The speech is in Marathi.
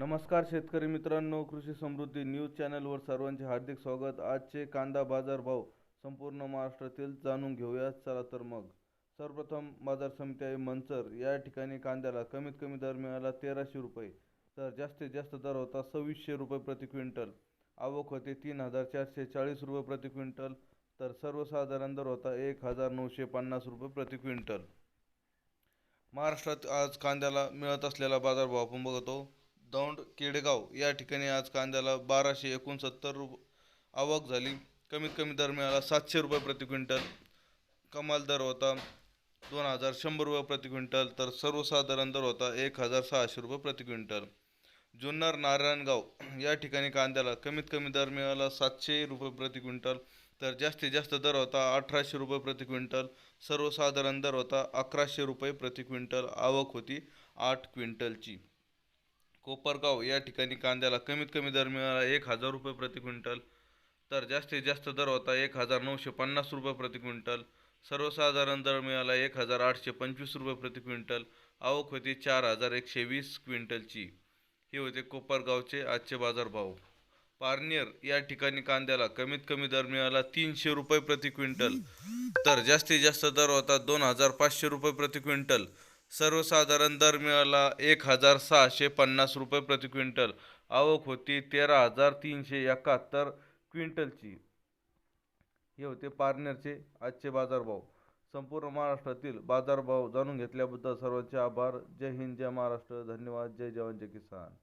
नमस्कार शेतकरी मित्रांनो कृषी समृद्धी न्यूज चॅनलवर सर्वांचे हार्दिक स्वागत. आजचे कांदा बाजार भाव संपूर्ण महाराष्ट्रातील जाणून घेऊया. चला तर मग. सर्वप्रथम बाजार समिती आहे मंचर. या ठिकाणी कांद्याला कमीत कमी दर मिळाला तेराशे रुपये. तर जास्तीत जास्त दर होता सव्वीसशे रुपये प्रति क्विंटल. आवक होते तीन हजार चारशे चाळीस रुपये प्रति क्विंटल. तर सर्वसाधारण दर होता एक हजार नऊशे पन्नास रुपये प्रति क्विंटल. महाराष्ट्रात आज कांद्याला मिळत असलेला बाजारभाव आपण बघतो. दौंड केडगाव या ठिकाणी आज कांद्याला बाराशे एकोणसत्तर रुप आवक झाली. कमीत कमी दर मिळाला सातशे रुपये प्रति क्विंटल. कमाल दर होता दोन हजार शंभर रुपये प्रति क्विंटल तर सर्वसाधारण दर होता एक हजार सहाशे रुपये प्रति क्विंटल. जुन्नर नारायणगाव या ठिकाणी कांद्याला कमीत कमी दर मिळाला सातशे रुपये प्रति क्विंटल तर जास्तीत जास्त दर होता अठराशे रुपये प्रति क्विंटल सर्वसाधारण दर होता अकराशे रुपये प्रति क्विंटल आवक होती आठ क्विंटलची. कोपरगाव या ठिकाणी कांद्याला कमीत कमी दर मिळाला एक हजार रुपये प्रति क्विंटल तर जास्तीत जास्त दर होता एक हजार नऊशे पन्नास रुपये प्रति क्विंटल सर्वसाधारण दर मिळाला एक हजार आठशे पंचवीस रुपये प्रति क्विंटल आवक होती चार हजार एकशे वीस क्विंटलची. हे होते कोपरगावचे आजचे बाजारभाव. पारनेर या ठिकाणी कांद्याला कमीत कमी दर मिळाला तीनशे रुपये प्रति क्विंटल तर जास्तीत जास्त दर होता दोन हजार पाचशे रुपये प्रति क्विंटल सर्वसाधारण दर मिळाला एक हजार सहाशे पन्नास रुपये प्रति क्विंटल. आवक होती तेरा हजार तीनशे एकाहत्तर क्विंटलची. हे होते पारनेरचे आजचे बाजारभाव. संपूर्ण महाराष्ट्रातील बाजारभाव जाणून घेतल्याबद्दल सर्वांचे आभार. जय हिंद जय महाराष्ट्र. धन्यवाद. जय जवान जय किसान.